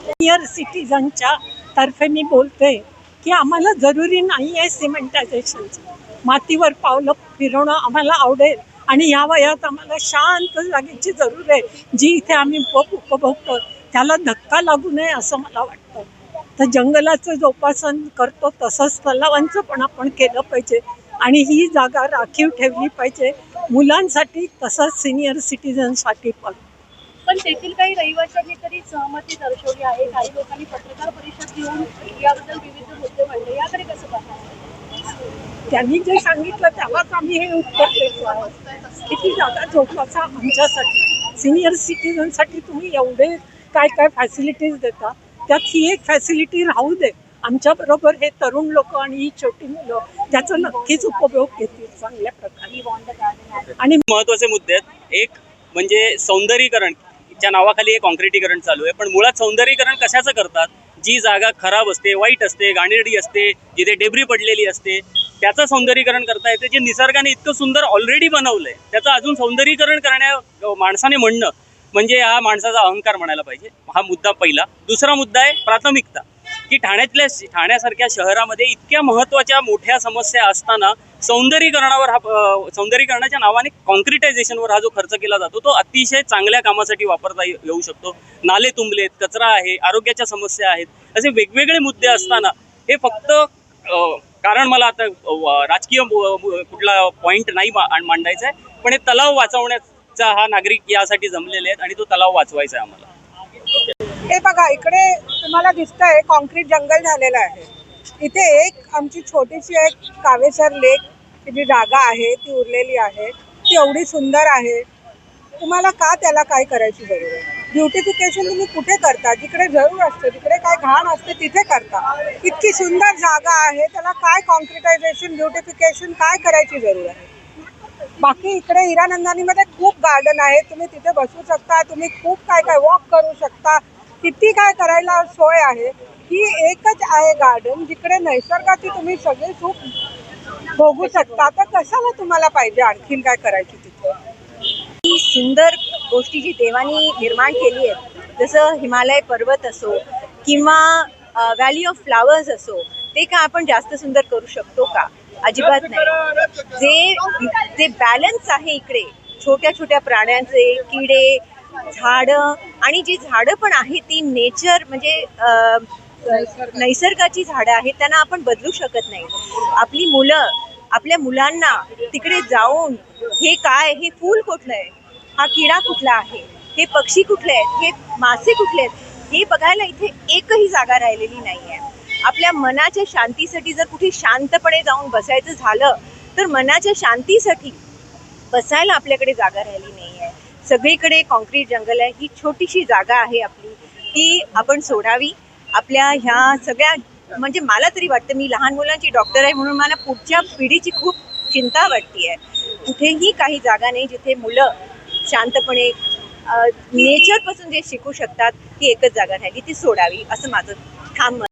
Senior सिटीजनच्या तर्फे मी बोलते की आम्हाला जरुरी नाही आहे सिमेंटायझेशनचं मातीवर पावलं फिरवणं आम्हाला आवडेल आणि या वयात आम्हाला शांत जागेची जरूर आहे. जी इथे आम्ही उपभोगतो त्याला धक्का लागू नये असं मला वाटतं. तर जंगलाचं जोपासन करतो तसंच तलावांचं पण आपण केलं पाहिजे. आणि ही जागा राखीव ठेवली पाहिजे. मुलांसाठी तसंच सिनियर सिटीजनसाठी पण. पण तेथील काही रहिवाशांनी तरी सहमती दर्शवली आहे. काही लोकांनी पत्रकार परिषद घेऊन याबद्दल विविध मुद्दे मांडले. याकडे कसं पाहता त्यांनी जे सांगितलं त्यालाच आम्ही हे उत्तर देतो आहोत किती जागा जोपासा आमच्यासाठी. सिनियर सिटीजनसाठी तुम्ही एवढे काय काय फॅसिलिटीज देता? त्यात ही एक फॅसिलिटी राहू दे. आमच्याबरोबर हे तरुण लोक आणि ही छोटी मुलं त्याचा नक्कीच उपयोग घेतील चांगल्या प्रकारे. आणि महत्त्वाचे मुद्दे आहेत. एक म्हणजे सौंदर्यीकरण. च्या नावाखाली हे कॉन्क्रिटीकरण चालू आहे. पण मुळात सौंदर्यीकरण कशाचं करतात? जी जागा खराब असते वाईट असते घाणेरडी असते जिथे डेबरी पडलेली असते त्याचं सौंदर्यीकरण करता येते. जे निसर्गाने इतकं सुंदर ऑलरेडी बनवलंय त्याचं अजून सौंदर्यीकरण करण्या माणसाने म्हणणं म्हणजे हा माणसाचा अहंकार म्हणायला पाहिजे. हा मुद्दा पहिला. दुसरा मुद्दा आहे प्राथमिकता. की ठाण्यातल्या ठाण्यासारख्या शहरामध्ये इतक्या महत्त्वाच्या मोठ्या समस्या असताना सौंदर्यीकरणावर हा सौंदर्यीकरणाच्या नावाने कॉन्क्रिटायझेशनवर हा जो खर्च केला जातो तो अतिशय चांगल्या कामासाठी वापरता येऊ शकतो. नाले तुंबलेत कचरा आहे आरोग्याच्या समस्या आहेत असे वेगवेगळे मुद्दे असताना हे फक्त कारण मला आता राजकीय कुठला पॉईंट नाही मांडायचा आहे पण हे तलाव वाचवण्याचा हा नागरिक यासाठी जमलेले आहेत आणि तो तलाव वाचवायचा आहे आम्हाला. बघा इकडे तुम्हाला दिसतंय कॉन्क्रीट जंगल झालेलं आहे. इथे एक आमची छोटीशी एक कावेसर लेक जी जागा आहे ती उरलेली आहे ती एवढी सुंदर आहे. तुम्हाला का त्याला काय करायची जरूर आहे? ब्युटिफिकेशन तुम्ही कुठे करता? जिकडे जरूर असते जिकडे काय घाण असते तिथे करता. इतकी सुंदर जागा आहे त्याला काय कॉन्क्रिटायझेशन ब्युटिफिकेशन काय करायची जरूर आहे? बाकी इकडे हिरानंदानीमध्ये खूप गार्डन आहे तुम्ही तिथे बसू शकता तुम्ही खूप काय काय वॉक करू शकता. किती काय करायला सोय आहे? ही एकच आहे गार्डन जिकडे नैसर्गाची तुम्ही सगळी सुख भोगू शकता. तर कशाला तुम्हाला पाहिजे आणखीन काय करायची तिथे? ही सुंदर गोष्टी जी देवानी निर्माण केली आहेत जसं हिमालय पर्वत असो किंवा व्हॅली ऑफ फ्लावर्स असो ते का आपण जास्त सुंदर करू शकतो का? अजिबात नाही. जे जे बॅलन्स आहे इकडे छोट्या छोट्या प्राण्यांचे किडे झाडं आणि जी झाडं पण आहेत ती नेचर म्हणजे नैसर्गाची झाडं आहेत त्यांना आपण बदलू शकत नाही. आपली मुलं आपल्या मुलांना तिकडे जाऊन हे काय हे फूल कुठलं आहे? हा किडा कुठला आहे? हे पक्षी कुठले आहेत? हे मासे कुठले आहेत? हे बघायला इथे एकही जागा राहिलेली नाही आहे आपल्या मनाच्या शांतीसाठी जर कुठे शांतपणे जाऊन बसायचं झालं तर मनाच्या शांतीसाठी बसायला आपल्याकडे जागा राहिली नाही सगळीकडे कॉन्क्रीट जंगल आहे. ही छोटीशी जागा आहे आपली. ती आपण सोडावी. आपल्या ह्या सगळ्या म्हणजे मला तरी वाटतं मी लहान मुलांची डॉक्टर आहे म्हणून मला पुढच्या पिढीची खूप चिंता वाटते आहे. कुठेही काही जागा नाही जिथे मुलं शांतपणे नेचरपासून जे शिकू शकतात ती एकच जागा राहिली ती सोडावी असं माझं ठाम